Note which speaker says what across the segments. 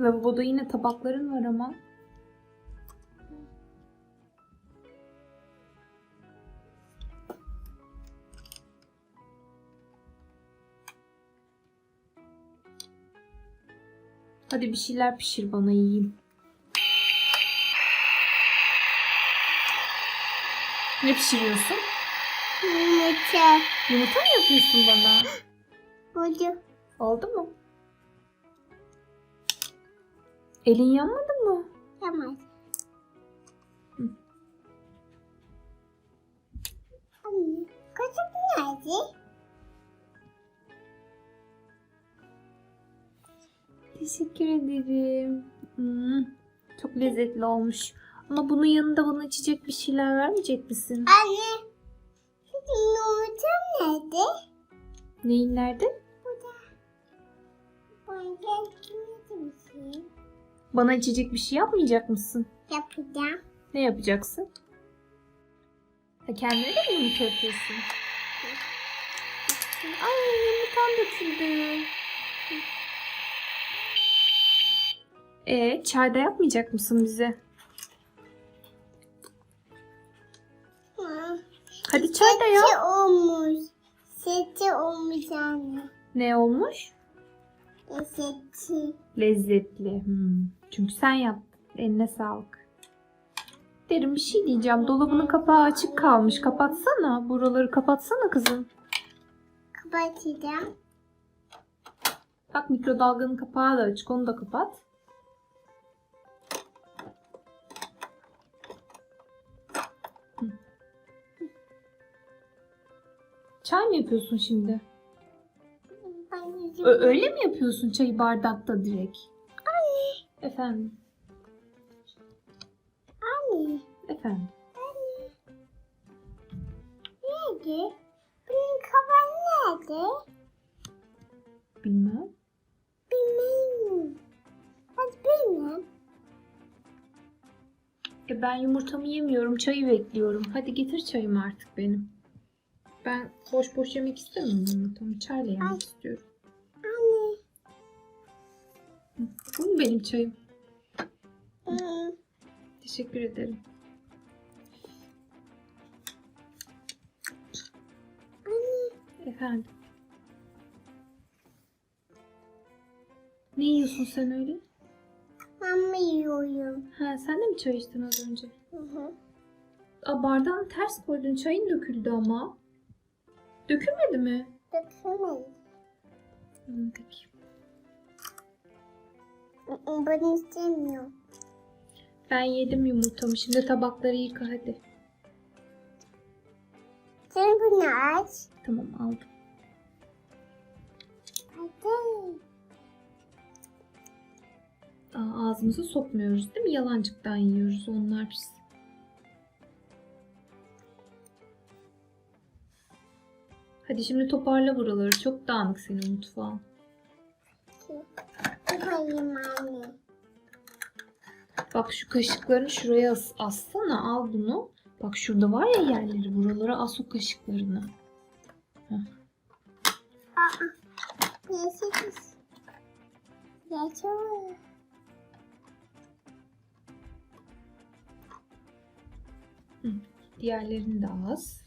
Speaker 1: Lavaboda yine tabakların var ama. Hadi bir şeyler pişir bana yiyeyim. Ne pişiriyorsun?
Speaker 2: Yumurta.
Speaker 1: Yumurta mı yapıyorsun bana?
Speaker 2: Oldu.
Speaker 1: Oldu mu? Elin yanmadı mı?
Speaker 2: Tamam.
Speaker 1: Hı.
Speaker 2: Kaçak nerede?
Speaker 1: Teşekkür ederim. Hmm, çok lezzetli olmuş. Ama bunun yanında bana içecek bir şeyler vermeyecek misin?
Speaker 2: Anne, yumurta nerede?
Speaker 1: Neyin nerede?
Speaker 2: Ben geldim şey
Speaker 1: Bana içecek bir şey yapmayacak mısın?
Speaker 2: yapacağım.
Speaker 1: Ne yapacaksın? Ha, kendine de mi yumurta yapıyorsun? Ay yumurtam döküldü. E çayda yapmayacak mısın bize? Hadi çay da yap.
Speaker 2: Sesi olmuş. Sesi olmuş anne.
Speaker 1: Ne olmuş?
Speaker 2: Sesi.
Speaker 1: Lezzetli. Hmm. Çünkü sen yaptın. Eline sağlık. Derin bir şey diyeceğim. Dolabının kapağı açık kalmış. Kapatsana. Buraları kapatsana kızım.
Speaker 2: Kapatacağım.
Speaker 1: Bak mikrodalganın kapağı da açık. Onu da kapat. Çay mı yapıyorsun şimdi? Ö- öyle mi yapıyorsun çayı bardakta direkt? Anne. Efendim.
Speaker 2: Anne.
Speaker 1: Efendim.
Speaker 2: Nerede? Benim kafam nerede?
Speaker 1: Bilmem.
Speaker 2: Bilmiyorum. Hadi bilmem.
Speaker 1: E ben yumurtamı yemiyorum. Çayı bekliyorum. Hadi getir çayımı artık benim. Ben boş boş yemek istemiyorum yumurtamı. Çayla yemek
Speaker 2: Ay.
Speaker 1: istiyorum.
Speaker 2: Anne.
Speaker 1: Bu mu benim çayım?
Speaker 2: Hı.
Speaker 1: Teşekkür ederim. Efendim. Ne yiyorsun sen öyle?
Speaker 2: Mama yiyorum.
Speaker 1: Ha sen de mi çay içtin az önce?
Speaker 2: Hı hı.
Speaker 1: Aa, bardağını ters koydun. Çayın döküldü ama. Dökülmedi mi?
Speaker 2: Dökülmeyin.
Speaker 1: Hı, peki.
Speaker 2: Ben istemiyorum.
Speaker 1: Ben yedim yumurtamı. Şimdi tabakları yıka hadi.
Speaker 2: Sen bunu aç.
Speaker 1: Tamam aldım.
Speaker 2: Hadi.
Speaker 1: Aa, ağzımıza sokmuyoruz değil mi? Yalancıktan yiyoruz. Onlar pis. Hadi şimdi toparla buraları. Çok dağınık senin mutfağın.
Speaker 2: Anne.
Speaker 1: Bak şu kaşıklarını şuraya as assana. Al bunu. Bak şurada var ya yerleri. Buralara as o kaşıklarını.
Speaker 2: Yaşasız.
Speaker 1: Diğerlerini de as.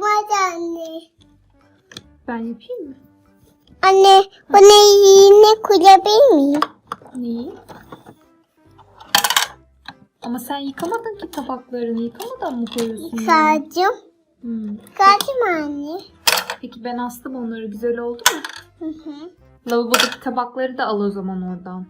Speaker 2: Olmaz anne.
Speaker 1: Ben yapayım mı?
Speaker 2: Anne, bunu yine koyabilir miyim?
Speaker 1: Neyi? Ama sen yıkamadın ki tabaklarını. Yıkamadan mı koyuyorsun? yani?
Speaker 2: Yıkacağım.
Speaker 1: Hmm.
Speaker 2: Anne.
Speaker 1: Peki ben astım onları. Güzel oldu mu?
Speaker 2: Hı hı.
Speaker 1: Lavabodaki tabakları da al o zaman oradan.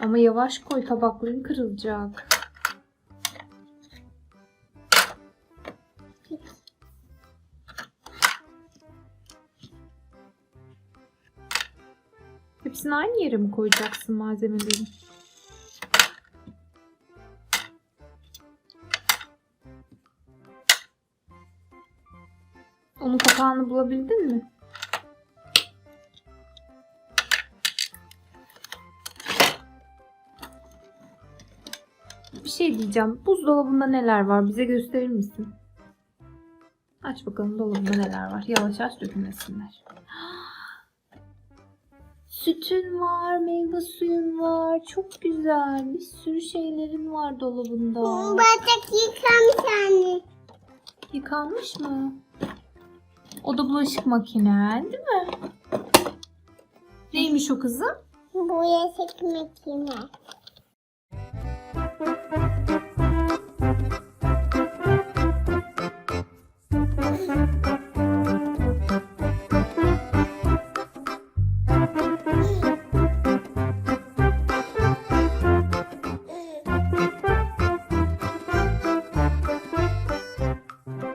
Speaker 1: Ama yavaş koy tabakların kırılacak. Hepsini aynı yere mi koyacaksın malzemeleri? Onun kapağını bulabildin mi? Bir şey diyeceğim. Buzdolabında neler var? Bize gösterir misin? Aç bakalım dolabında neler var. Yavaş yavaş dökülmesinler. Sütün var, meyve suyun var. Çok güzel. Bir sürü şeylerin var dolabında.
Speaker 2: Bardak yıkamış anne.
Speaker 1: Yıkanmış mı? O da bulaşık makinen değil mi? Neymiş o kızım?
Speaker 2: Bu yasak makine.